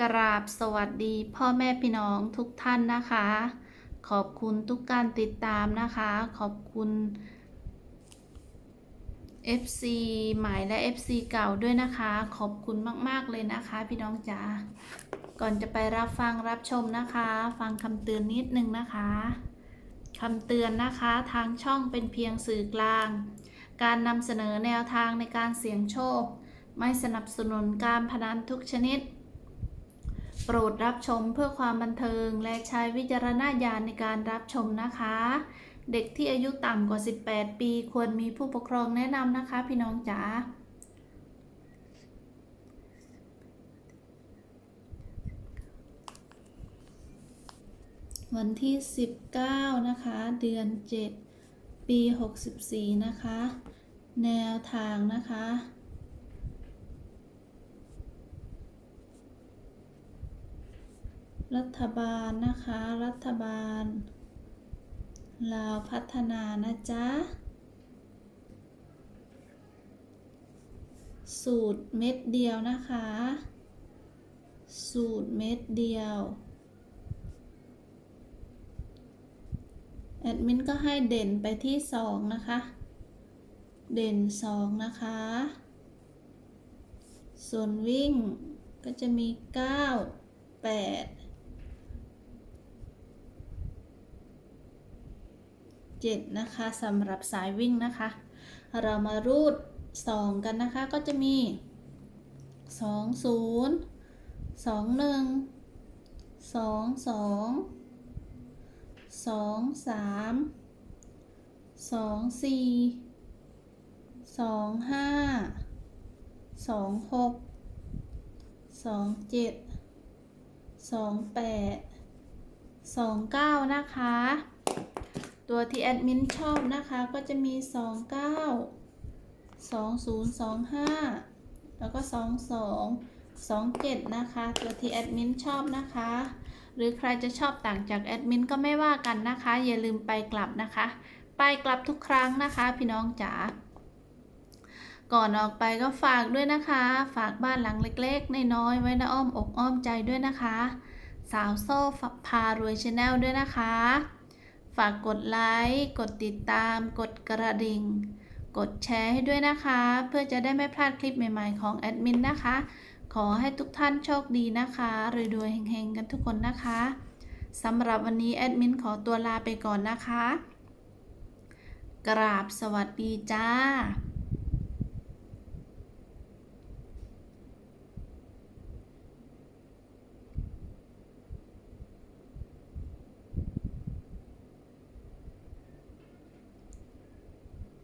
กราบสวัสดีพ่อแม่พี่น้องทุกท่านนะคะ ขอบคุณทุกการติดตามนะคะ ขอบคุณ FC ใหม่และ FC เก่าด้วยนะคะ ขอบคุณมาก ๆ เลยนะคะ พี่น้องจ๋าก่อนจะไปรับฟังรับชมนะคะ ฟังคำเตือนนิดนึงนะคะคำเตือนนะคะทางช่องเป็นเพียงสื่อกลาง การนำเสนอแนวทางในการเสี่ยงโชค ไม่สนับสนุนการพนันทุกชนิด โปรดรับชมเพื่อความบันเทิงและใช้วิจารณญาณในการรับชมนะคะ เด็กที่อายุต่ำกว่า 18 ปี ควรมีผู้ปกครองแนะนำนะคะ พี่น้องจ๋าวันที่ 19 นะคะ เดือน 7 ปี 64 นะคะ แนวทางนะคะ รัฐบาลนะคะ รัฐบาลลาวพัฒนานะจ๊ะ สูตรเม็ดเดียวนะคะ สูตรเม็ดเดียว แอดมินก็ให้เด่นไปที่สองนะคะ เด่นสองนะคะ ส่วนวิ่งก็จะมีเก้าแปด 7 นะคะสำหรับสายวิ่งนะคะ เรามารูด 2 กันนะคะก็จะมี 2 0 2 1 2 2 2 3 2 4 2 5 2 6 2 7 2 8 2 9นะคะ ตัวที่แอดมินชอบนะคะก็จะมี 29 2025 แล้วก็ 22 27 นะคะ ตัวที่แอดมินชอบนะคะ หรือใครจะชอบต่างจากแอดมินก็ไม่ว่ากันนะคะ อย่าลืมไปกลับนะคะ ไปกลับทุกครั้งนะคะ พี่น้องจ๋าก่อนออกไปก็ฝากด้วยนะคะ ฝากบ้านหลังเล็กๆ น้อยๆ ไว้ในอ้อมอกอ้อมใจด้วยนะคะ สาวโซ่พารวยชาแนลด้วยนะคะ ฝากกดไลค์ กดติดตาม กดกระดิ่ง กดแชร์ให้ด้วยนะคะ เพื่อจะได้ไม่พลาดคลิปใหม่ๆของแอดมินนะคะ ขอให้ทุกท่านโชคดีนะคะรวยๆเฮงๆ กันทุกคนนะคะสำหรับวันนี้แอดมินขอตัวลาไปก่อนนะคะ กราบสวัสดีจ้า